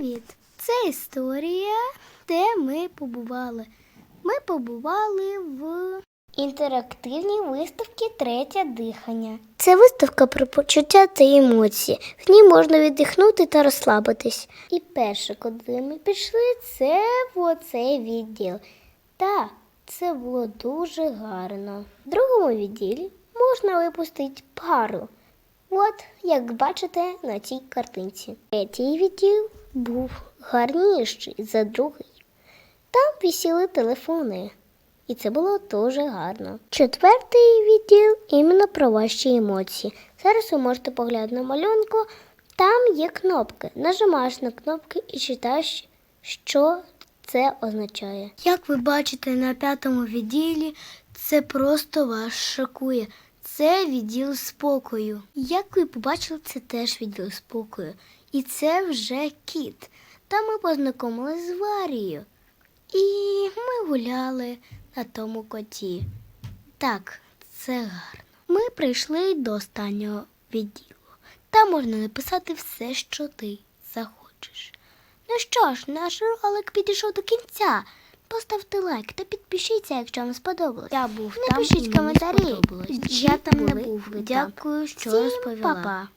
Привіт! Це історія, де ми побували. Ми побували в інтерактивній виставці Третє дихання. Це виставка про почуття та емоції. В ній можна віддихнути та розслабитись. І перше, куди ми пішли, це в оцей відділ. Так, це було дуже гарно. В другому відділі можна випустити пару. От, як бачите на цій картинці. Третій відділ був гарніший за другий. Там висіли телефони. І це було дуже гарно. Четвертий відділ іменно про ваші емоції. Зараз ви можете поглянути на малюнку. Там є кнопки. Нажимаєш на кнопки і читаєш, що це означає. Як ви бачите на п'ятому відділі, це просто вас шокує. Це відділ спокою. Як ви побачили, це теж відділ спокою. І це вже кіт. Там ми познайомилися з Варією. І ми гуляли на тому коті. Так, це гарно. Ми прийшли до останнього відділу. Там можна написати все, що ти захочеш. Ну що ж, наш ролик підійшов до кінця. Поставте лайк та підпишіться, якщо вам сподобалось. Я був Напишіть там, коментарі. Я там не був. Дякую, що розповіла. па-па.